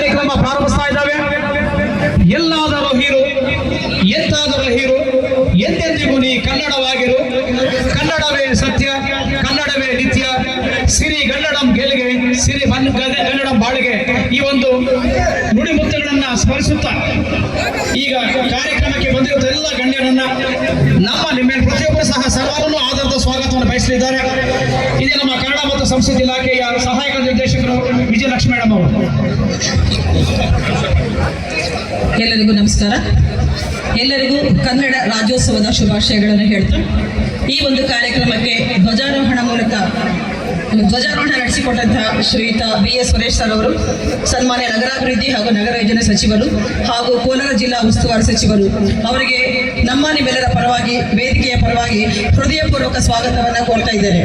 ಕಾರ್ಯಕ್ರಮ ಪ್ರಾರಂಭಿಸ್ತಾ ಇದ್ದಾವೆ. ಎಲ್ಲಾದರೂ ಹೀರು, ಎಂತಾದರೂ ಹೀರು, ಎಂದೆಂದಿಗೂ ನೀ ಕನ್ನಡವಾಗಿರು. ಕನ್ನಡವೇ ಸತ್ಯ, ಕನ್ನಡವೇ ನಿತ್ಯ. ಸಿರಿ ಗನ್ನಡಂ ಗೆಲ್ಗೆ ಸಿರಿ ಕನ್ನಡಂ ಬಾಳಿಗೆ ಈ ಒಂದು ನುಡಿಮುತ್ತುಗಳನ್ನ ಸ್ಮರಿಸುತ್ತಾ ಈಗ ಕಾರ್ಯಕ್ರಮಕ್ಕೆ ಬಂದಿರುವ ಎಲ್ಲ ಗಣ್ಯರನ್ನ ನಮ್ಮ ನಿಮ್ಮ ಪ್ರತಿಯೊಬ್ಬರು ಸಹ ಸರ್ವರನ್ನು ಆಧಾರದ ಸ್ವಾಗತವನ್ನು ಬಯಸಲಿದ್ದಾರೆ. ಇದೇ ನಮ್ಮ ಕನ್ನಡ ಮತ್ತು ಸಂಸ್ಕೃತಿ ಇಲಾಖೆಯ ಸಹಾಯಕ ನಿರ್ದೇಶಕರು ವಿಜಯಲಕ್ಷ್ಮಿ ಮೇಡಮ್ ಅವರು. ಎಲ್ಲರಿಗೂ ನಮಸ್ಕಾರ. ಎಲ್ಲರಿಗೂ ಕನ್ನಡ ರಾಜ್ಯೋತ್ಸವದ ಶುಭಾಶಯಗಳನ್ನು ಹೇಳ್ತಾ, ಈ ಒಂದು ಕಾರ್ಯಕ್ರಮಕ್ಕೆ ಧ್ವಜಾರೋಹಣ ಮೂಲಕ, ಧ್ವಜಾರೋಹಣ ನಡೆಸಿಕೊಟ್ಟಂತಹ ಶ್ರೀಯುತ ಬಿ ಎಸ್ ಸುರೇಶ್ ಸರ್ ಅವರು, ಸನ್ಮಾನ್ಯ ನಗರಾಭಿವೃದ್ಧಿ ಹಾಗೂ ನಗರ ಯೋಜನೆ ಸಚಿವರು ಹಾಗೂ ಕೋಲಾರ ಜಿಲ್ಲಾ ಉಸ್ತುವಾರಿ ಸಚಿವರು, ಅವರಿಗೆ ನಮ್ಮ ನಿಮ್ಮೆಲ್ಲರ ಪರವಾಗಿ, ವೇದಿಕೆಯ ಪರವಾಗಿ ಹೃದಯಪೂರ್ವಕ ಸ್ವಾಗತವನ್ನು ಕೋರ್ತಾ ಇದ್ದೇನೆ.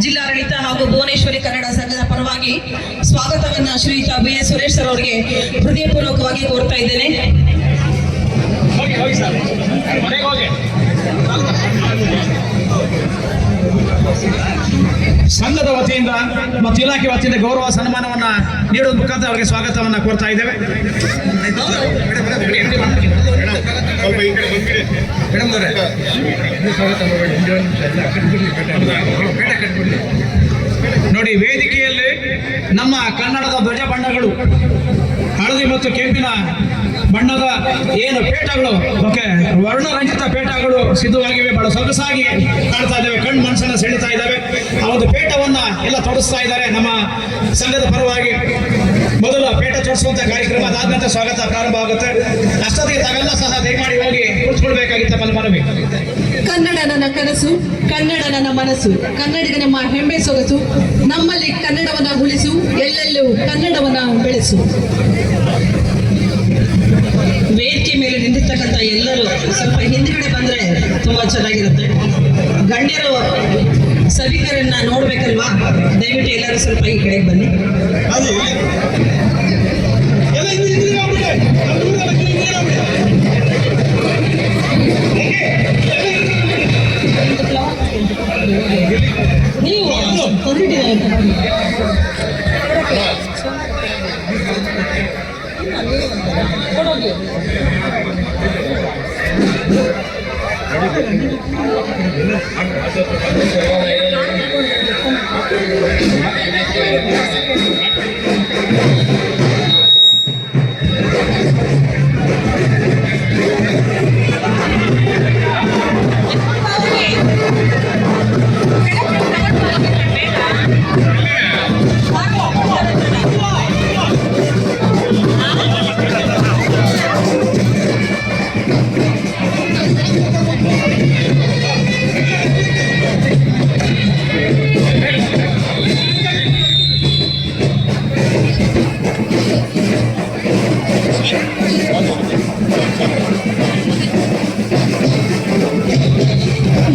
ಜಿಲ್ಲಾಡಳಿತ ಹಾಗೂ ಭುವನೇಶ್ವರಿ ಕನ್ನಡ ಸಂಘದ ಪರವಾಗಿ ಶ್ರೀಯುತ ಬಿ. ಎಸ್. ಸುರೇಶ್ ಸರ್ ಅವರಿಗೆ ಹೃದಯಪೂರ್ವಕವಾಗಿ ಕೋರ್ತಾ ಇದ್ದೇನೆ. ಸಂಘದ ವತಿಯಿಂದ ಮತ್ತು ಇಲಾಖೆ ವತಿಯಿಂದ ಗೌರವ ಸನ್ಮಾನವನ್ನ ನೀಡುವ ಮುಖಾಂತರ ಅವರಿಗೆ ಸ್ವಾಗತವನ್ನ ಕೋರ್ತಾ ಇದ್ದೇವೆ. ನೋಡಿ, ವೇದಿಕೆಯಲ್ಲಿ ನಮ್ಮ ಕನ್ನಡದ ಧ್ವಜ ಬಣ್ಣಗಳು ಹಳದಿ ಮತ್ತು ಕೆಂಪಿನ ಬಣ್ಣದ ಏನು ಪೇಟಗಳು, ಓಕೆ, ವರ್ಣರಂಜಿತ ಪೇಟಗಳು ಸಿದ್ಧವಾಗಿವೆ. ಬಹಳ ಸೊಗಸಾಗಿ ಕಾಣ್ತಾ ಇದ್ದಾವೆ, ಕಣ್ಣು ಮನಸ್ಸನ್ನ ಸೆಳಿತಾ ಇದ್ದಾವೆ. ಆ ಒಂದು ಪೇಟವನ್ನ ಎಲ್ಲ ತೊಡಸ್ತಾ ಇದ್ದಾರೆ ನಮ್ಮ ಸಂಘದ ಪರವಾಗಿ. ಮೊದಲ ಪೇಟ ತೋರಿಸುವಂತ ಕಾರ್ಯಕ್ರಮ ಅದಾದ ನಂತರ ಸ್ವಾಗತ ಪ್ರಾರಂಭ ಆಗುತ್ತೆ. ಅಷ್ಟೊತ್ತಿಗೆ ತಾವೆಲ್ಲ ಸಹ ದಯಮಾಡಿ ಹೋಗಿ ಕುಳಿತುಕೊಳ್ಬೇಕಾಗಿತ್ತ ಮನವಿ. ಕನ್ನಡ ನನ್ನ ಕನಸು ಕನ್ನಡ ನನ್ನ ಮನಸ್ಸು ಕನ್ನಡಿಗ ನಮ್ಮ ಹೆಮ್ಮೆ ಸೊಗಸು. ನಮ್ಮಲ್ಲಿ ಕನ್ನಡವನ್ನ ಉಳಿಸು ಎಲ್ಲೆಲ್ಲೂ ಕನ್ನಡವನ್ನ ಬೆಳೆಸು. ವೇದಿಕೆ ಮೇಲೆ ನಿಂತಿರ್ತಕ್ಕಂಥ ಎಲ್ಲರೂ ಸ್ವಲ್ಪ ಹಿಂದ್ಗಡೆ ಬಂದ್ರೆ ತುಂಬಾ ಚೆನ್ನಾಗಿರುತ್ತೆ. ಗಣ್ಯರು ಸಭಿಕರನ್ನ ನೋಡ್ಬೇಕಲ್ವಾ ದಯವಿಟ್ಟು ಎಲ್ಲರೂ ಸ್ವಲ್ಪ ಈ ಕಡೆಗೆ ಬನ್ನಿ ನೀವು ಹೊರಟಿದ್ದೀರಾ Thank you.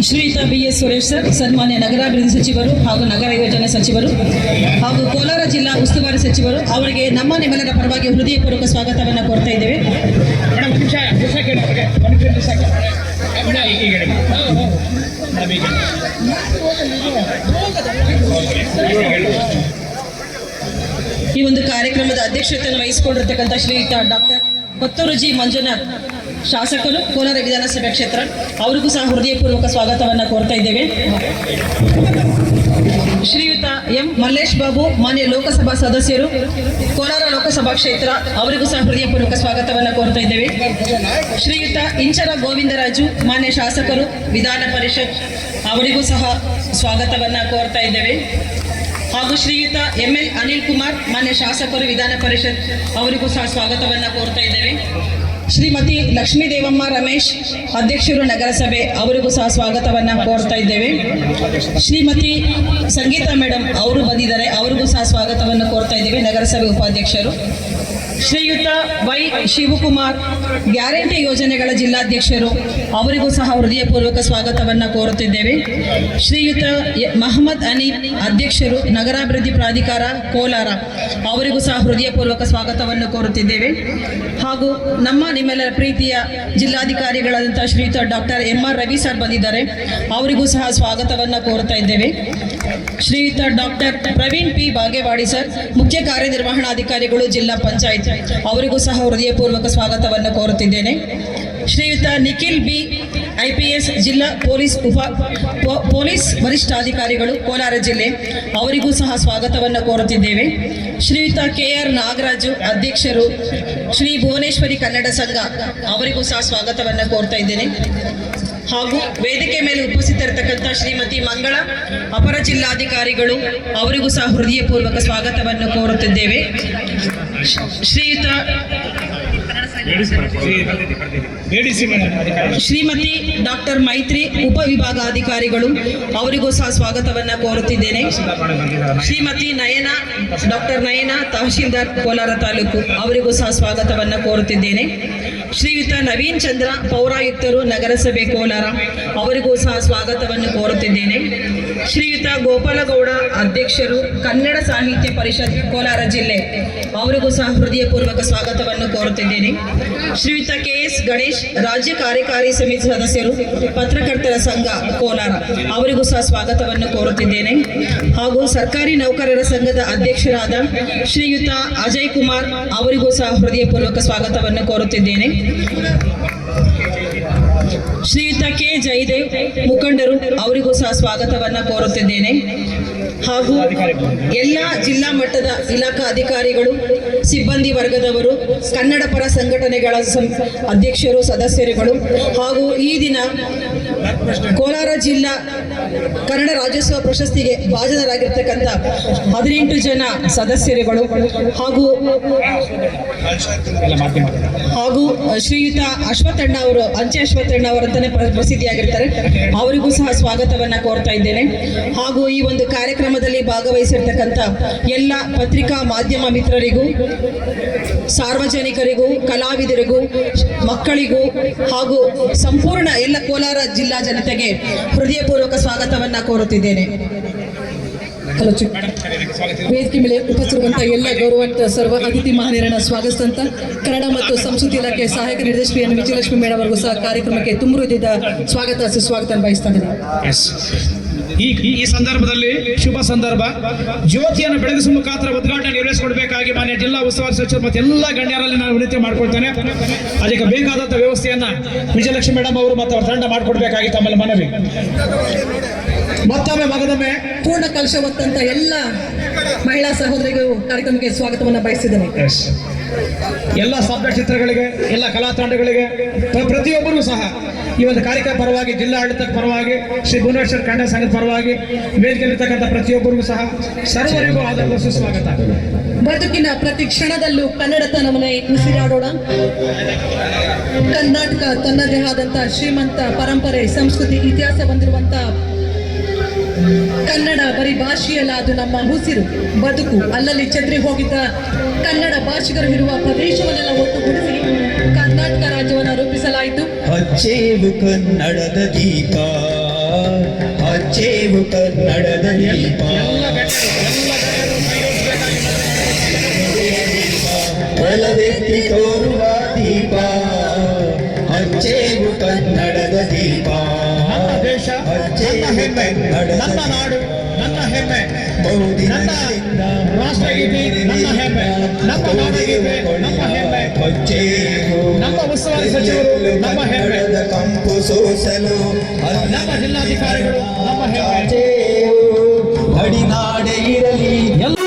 Shriyuta B S Suresh sir ಸನ್ಮಾನ್ಯ ನಗರಾಭಿವೃದ್ಧಿ ಸಚಿವರು ಹಾಗೂ ನಗರ ಯೋಜನೆ ಸಚಿವರು ಹಾಗೂ ಕೋಲಾರ ಜಿಲ್ಲಾ ಉಸ್ತುವಾರಿ ಸಚಿವರು ಅವರಿಗೆ ನಮ್ಮ ನಿಮ್ಮೆಲ್ಲರ ಪರವಾಗಿ ಹೃದಯಪೂರ್ವಕ ಸ್ವಾಗತವನ್ನು ಕೊಡ್ತಾ ಇದ್ದೇವೆ. ಈ ಒಂದು ಕಾರ್ಯಕ್ರಮದ ಅಧ್ಯಕ್ಷತೆಯನ್ನು ವಹಿಸಿಕೊಂಡಿರ್ತಕ್ಕಂಥ ಶ್ರೀಯುತ ಡಾಕ್ಟರ್ ಕೊತ್ತೂರು ಜಿ ಮಂಜುನಾಥ್. ಶಾಸಕರು ಕೋಲಾರ ವಿಧಾನಸಭೆ ಕ್ಷೇತ್ರ, ಅವರಿಗೂ ಸಹ ಹೃದಯಪೂರ್ವಕ ಸ್ವಾಗತವನ್ನು ಕೋರ್ತಾ ಇದ್ದೇವೆ. ಶ್ರೀಯುತ ಎಂ ಮಲ್ಲೇಶ್ ಬಾಬು, ಮಾನ್ಯ ಲೋಕಸಭಾ ಸದಸ್ಯರು, ಕೋಲಾರ ಲೋಕಸಭಾ ಕ್ಷೇತ್ರ, ಅವರಿಗೂ ಸಹ ಹೃದಯಪೂರ್ವಕ ಸ್ವಾಗತವನ್ನು ಕೋರ್ತಾ ಇದ್ದೇವೆ. ಶ್ರೀಯುತ ಇಂಚರ ಗೋವಿಂದರಾಜು, ಮಾನ್ಯ ಶಾಸಕರು, ವಿಧಾನ ಪರಿಷತ್, ಅವರಿಗೂ ಸಹ ಸ್ವಾಗತವನ್ನು ಕೋರ್ತಾ ಇದ್ದೇವೆ. ಹಾಗೂ ಶ್ರೀಯುತ ಎಂ ಎಲ್ ಅನಿಲ್ ಕುಮಾರ್, ಮಾನ್ಯ ಶಾಸಕರು, ವಿಧಾನ ಪರಿಷತ್, ಅವರಿಗೂ ಸಹ ಸ್ವಾಗತವನ್ನು ಕೋರ್ತಾ ಇದ್ದೇವೆ. ಶ್ರೀಮತಿ ಲಕ್ಷ್ಮೀ ದೇವಮ್ಮ ರಮೇಶ್ ಅಧ್ಯಕ್ಷರು ನಗರಸಭೆ, ಅವರಿಗೂ ಸಹ ಸ್ವಾಗತವನ್ನ ಕೋರ್ತಾ ಇದ್ದೇವೆ. ಶ್ರೀಮತಿ ಸಂಗೀತ ಮೇಡಮ್ ಅವರು ಬಂದಿದ್ದಾರೆ, ಅವರಿಗೂ ಸಹ ಸ್ವಾಗತವನ್ನು ಕೋರ್ತಾ ಇದ್ದೇವೆ, ನಗರಸಭೆ ಉಪಾಧ್ಯಕ್ಷರು. ಶ್ರೀಯುತ ವೈ ಶಿವಕುಮಾರ್ ಗ್ಯಾರಂಟಿ ಯೋಜನೆಗಳ ಜಿಲ್ಲಾಧ್ಯಕ್ಷರು, ಅವರಿಗೂ ಸಹ ಹೃದಯಪೂರ್ವಕ ಸ್ವಾಗತವನ್ನು ಕೋರುತ್ತಿದ್ದೇವೆ. ಶ್ರೀಯುತ ಮಹಮ್ಮದ್ ಅನೀಬ್ ಅಧ್ಯಕ್ಷರು, ನಗರಾಭಿವೃದ್ಧಿ ಪ್ರಾಧಿಕಾರ ಕೋಲಾರ, ಅವರಿಗೂ ಸಹ ಹೃದಯಪೂರ್ವಕ ಸ್ವಾಗತವನ್ನು ಕೋರುತ್ತಿದ್ದೇವೆ. ಹಾಗೂ ನಮ್ಮ ನಿಮ್ಮೆಲ್ಲರ ಪ್ರೀತಿಯ ಜಿಲ್ಲಾಧಿಕಾರಿಗಳಾದಂಥ Shriyuta doctor M R Ravi sir ಬಂದಿದ್ದಾರೆ. ಅವರಿಗೂ ಸಹ ಸ್ವಾಗತವನ್ನು ಕೋರುತ್ತಾ ಇದ್ದೇವೆ. Shriyuta doctor Praveen P. Bagewadi sir, ಮುಖ್ಯ ಕಾರ್ಯನಿರ್ವಹಣಾಧಿಕಾರಿಗಳು, ಜಿಲ್ಲಾ ಪಂಚಾಯತ್ ಅವರಿಗೂ ಸಹ ಹೃದಯಪೂರ್ವಕ ಸ್ವಾಗತವನ್ನು ಕೋರುತ್ತಿದ್ದೇನೆ. ಶ್ರೀಯುತ ನಿಖಿಲ್ ಬಿ, ಐಪಿಎಸ್ ಜಿಲ್ಲಾ ಪೊಲೀಸ್ ಉಪ, ಪೊ- ಪೊಲೀಸ್ ವರಿಷ್ಠಾಧಿಕಾರಿಗಳು ಕೋಲಾರ ಜಿಲ್ಲೆ ಅವರಿಗೂ ಸಹ ಸ್ವಾಗತವನ್ನು ಕೋರುತ್ತಿದ್ದೇವೆ. ಶ್ರೀಯುತ ಕೆ ಆರ್ ನಾಗರಾಜು ಅಧ್ಯಕ್ಷರು ಶ್ರೀ ಭುವನೇಶ್ವರಿ ಕನ್ನಡ ಸಂಘ ಅವರಿಗೂ ಸಹ ಸ್ವಾಗತವನ್ನು ಕೋರ್ತಾ ಇದ್ದೇನೆ. ಹಾಗೂ ವೇದಿಕೆ ಮೇಲೆ ಉಪಸ್ಥಿತರಿರ್ತಕ್ಕಂಥ ಶ್ರೀಮತಿ ಮಂಗಳ ಅಪರ ಜಿಲ್ಲಾಧಿಕಾರಿಗಳು ಅವರಿಗೂ ಸಹ ಹೃದಯಪೂರ್ವಕ ಸ್ವಾಗತವನ್ನು ಕೋರುತ್ತಿದ್ದೇವೆ. ಶ್ರೀಯುತ ಶ್ರೀಮತಿ ಡಾಕ್ಟರ್ ಮೈತ್ರಿ ಉಪವಿಭಾಗಾಧಿಕಾರಿಗಳು ಅವರಿಗೂ ಸಹ ಸ್ವಾಗತವನ್ನ ಕೋರುತ್ತಿದ್ದೇನೆ. ಶ್ರೀಮತಿ ನಯನ, ಡಾಕ್ಟರ್ ನಯನ ತಹಶೀಲ್ದಾರ್ ಕೋಲಾರ ತಾಲೂಕು, ಅವರಿಗೂ ಸಹ ಸ್ವಾಗತವನ್ನ ಕೋರುತ್ತಿದ್ದೇನೆ. ಶ್ರೀಯುತ ನವೀನ್ ಚಂದ್ರ, ಪೌರಾಯುಕ್ತರು ನಗರಸಭೆ ಕೋಲಾರ, ಅವರಿಗೂ ಸಹ ಸ್ವಾಗತವನ್ನು ಕೋರುತ್ತಿದ್ದೇನೆ. ಶ್ರೀಯುತ ಗೋಪಾಲಗೌಡ ಅಧ್ಯಕ್ಷರು ಕನ್ನಡ ಸಾಹಿತ್ಯ ಪರಿಷತ್ ಕೋಲಾರ ಜಿಲ್ಲೆ, ಅವರಿಗೂ ಸಹ ಹೃದಯಪೂರ್ವಕ ಸ್ವಾಗತವನ್ನು ಕೋರುತ್ತಿದ್ದೇನೆ. ಶ್ರೀಯುತ ಕೆ ಎಸ್ ಗಣೇಶ್, ರಾಜ್ಯ ಕಾರ್ಯಕಾರಿ ಸಮಿತಿ ಸದಸ್ಯರು, ಪತ್ರಕರ್ತರ ಸಂಘ ಕೋಲಾರ. ಅವರಿಗೂ ಸಹ ಸ್ವಾಗತವನ್ನು ಕೋರುತ್ತಿದ್ದೇನೆ. ಹಾಗೂ ಸರ್ಕಾರಿ ನೌಕರರ ಸಂಘದ ಅಧ್ಯಕ್ಷರಾದ ಶ್ರೀಯುತ ಅಜಯ್ ಕುಮಾರ್ ಅವರಿಗೂ ಸಹ ಹೃದಯಪೂರ್ವಕ ಸ್ವಾಗತವನ್ನು ಕೋರುತ್ತಿದ್ದೇನೆ. ಶ್ರೀಯುತ ಕೆ ಜಯದೇವ್ ಮುಖಂಡರು, ಅವರಿಗೂ ಸಹ ಸ್ವಾಗತವನ್ನ ಕೋರುತ್ತಿದ್ದೇನೆ. ಹಾಗೂ ಎಲ್ಲ ಜಿಲ್ಲಾ ಮಟ್ಟದ ಇಲಾಖಾ ಅಧಿಕಾರಿಗಳು, ಸಿಬ್ಬಂದಿ ವರ್ಗದವರು, ಕನ್ನಡ ಪರ ಸಂಘಟನೆಗಳ ಅಧ್ಯಕ್ಷರು, ಸದಸ್ಯರುಗಳು ಹಾಗೂ ಈ ದಿನ ಕೋಲಾರ ಜಿಲ್ಲಾ ಕನ್ನಡ ರಾಜ್ಯೋತ್ಸವ ಪ್ರಶಸ್ತಿಗೆ ಭಾಜನರಾಗಿರ್ತಕ್ಕಂಥ ಹದಿನೆಂಟು ಜನ ಸದಸ್ಯರುಗಳು ಹಾಗೂ ಹಾಗೂ ಶ್ರೀಯುತ ಅಶ್ವತ್ಥಣ್ಣ ಅವರು, ಅಂಚೆ ಅಶ್ವಥಣ್ಣ ಅವರಂತಾನೆ ಪ್ರ- ಪ್ರಸಿದ್ಧಿಯಾಗಿರ್ತಾರೆ. ಅವರಿಗೂ ಸಹ ಸ್ವಾಗತವನ್ನ ಕೋರ್ತಾ ಇದ್ದೇನೆ. ಹಾಗೂ ಈ ಒಂದು ಕಾರ್ಯಕ್ರಮದಲ್ಲಿ ಭಾಗವಹಿಸಿರ್ತಕ್ಕಂಥ ಎಲ್ಲ ಪತ್ರಿಕಾ ಮಾಧ್ಯಮ ಮಿತ್ರರಿಗೂ, ಸಾರ್ವಜನಿಕರಿಗೂ, ಕಲಾವಿದರಿಗೂ, ಮಕ್ಕಳಿಗೂ ಹಾಗೂ ಸಂಪೂರ್ಣ ಎಲ್ಲ ಕೋಲಾರ ಜಿಲ್ಲಾ ಜನತೆಗೆ ಹೃದಯಪೂರ್ವಕ ಸ್ವಾಗತವನ್ನ ಕೋರುತ್ತಿದ್ದೇನೆ. ವೇದಿಕೆ ಮೇಲೆ ಉಪಸ್ಥಿರುವಂತಹ ಎಲ್ಲ ಗೌರವಂತ ಸರ್ವ ಅತಿಥಿ ಮಹಾನೀರನ್ನ ಸ್ವಾಗತಿಸಿದಂತ ಕನ್ನಡ ಮತ್ತು ಸಂಸ್ಕೃತಿ ಇಲಾಖೆ ಸಹಾಯಕ ನಿರ್ದೇಶಕಿ ಎನ್ ವಿಜಯಲಕ್ಷ್ಮಿ ಮೇಡಮ್ ಅವರಿಗೂ ಸಹ ಕಾರ್ಯಕ್ರಮಕ್ಕೆ ತುಂಬ ಹೃದಯದ ಸ್ವಾಗತ ಸುಸ್ವಾಗತ ಬಯಸ್ತಾ ಇದ್ದೀನಿ. ಈ ಈ- ಸಂದರ್ಭದಲ್ಲಿ ಶುಭ ಸಂದರ್ಭ. ಜ್ಯೋತಿಯನ್ನು ಬೆಳಗಿಸುವ ಮುಖಾಂತರ ಉದ್ಘಾಟನೆ ನೆರವೇರಿಸಿಕೊಡ್ಬೇಕಾಗಿ ಮಾನ್ಯ ಜಿಲ್ಲಾ ಉಸ್ತುವಾರಿ ಸಚಿವರು ಮತ್ತೆ ಎಲ್ಲ ಗಣ್ಯರಲ್ಲಿ ನಾನು ವಿನಂತಿ ಮಾಡ್ಕೊಳ್ತೇನೆ. ಅದಕ್ಕೆ ಬೇಕಾದಂಥ ವ್ಯವಸ್ಥೆಯನ್ನ ವಿಜಯಲಕ್ಷ್ಮಿ ಮೇಡಮ್ ಅವರು ಮತ್ತು ಅವರ ತಂಡ ಮಾಡಿಕೊಡ್ಬೇಕಾಗಿ ತಮ್ಮಲ್ಲಿ ಮನವಿ. ಮತ್ತೊಮ್ಮೆ ಮಗದೊಮ್ಮೆ ಪೂರ್ಣ ಕಲಶ ಹೊತ್ತಂತ ಎಲ್ಲ ಮಹಿಳಾ ಸಹೋದರಿಗೂ ಕಾರ್ಯಕ್ರಮಕ್ಕೆ ಸ್ವಾಗತವನ್ನ ಬಯಸಿದ್ದೇನೆ. ಎಲ್ಲ ಸ್ತಬ್ಧ ಚಿತ್ರಗಳಿಗೆ ಎಲ್ಲ ಕಲಾ ತಂಡಗಳಿಗೆ ಪ್ರ- ಪ್ರತಿಯೊಬ್ಬರಿಗೂ ಸಹ ಈ ಒಂದು ಕಾರ್ಯಕ್ರಮ ಪರವಾಗಿ, ಜಿಲ್ಲಾ ಆಡಳಿತದ ಪರವಾಗಿ, ಶ್ರೀ ಭುವನೇಶ್ವರ್ ಕನ್ನಡ ಸಂಘದ ಪರವಾಗಿ ವೇದಿಕೆಯಲ್ಲಿರ್ತಕ್ಕಂಥ ಪ್ರತಿಯೊಬ್ಬರಿಗೂ ಸಹ ಸರ್ವರಿಗೂ ಆದ ಸುಸ್ವಾಗತ ಬದುಕಿನ ಪ್ರತಿ ಕ್ಷಣದಲ್ಲೂ ಕನ್ನಡತನವನ್ನೇ ಉಸಿರಾಡೋಣ. ಕರ್ನಾಟಕ ತನ್ನದೇ ಆದಂತಹ ಶ್ರೀಮಂತ ಪರಂಪರೆ, ಸಂಸ್ಕೃತಿ, ಇತಿಹಾಸ ಹೊಂದಿರುವಂತ ಕನ್ನಡ ಬರೀ ಭಾಷೆಯಲ್ಲ ಅದು ನಮ್ಮ ಉಸಿರು ಬದುಕು. ಅಲ್ಲಲ್ಲಿ ಚದ್ರಿ ಹೋಗಿದ್ದ ಕನ್ನಡ ಭಾಷಿಗರು ಇರುವ ಪ್ರದೇಶವನ್ನೆಲ್ಲ ಒಟ್ಟುಗೂಡಿಸಿ ಕರ್ನಾಟಕ ರಾಜ್ಯವನ್ನು ರೂಪಿಸಲಾಯಿತು. ಹಚ್ಚೇವು ಕನ್ನಡದ ದೀಪ ಹಚ್ಚೇವು ಕನ್ನಡದ ದೀಪ. ವಾಡಿಗೆ ನಮ್ಮ ಹೆಮ್ಮೆ, ನಮ್ಮ ವಾಡಿಗೆ ನಮ್ಮ ಹೆಮ್ಮೆ. ನಮ್ಮ ಉಸ್ತುವಾರಿ ಸಚಿವರು, ನಮ್ಮ ಹೆಮ್ಮೆ. ಕಂಪು ಸೋಸಲು ನಮ್ಮ ಜಿಲ್ಲಾಧಿಕಾರಿಗಳು, ನಮ್ಮ ಹೆಮ್ಮೆ. ಅಡಿನಾಡೆ ಇರಲಿ. ಎಲ್ಲ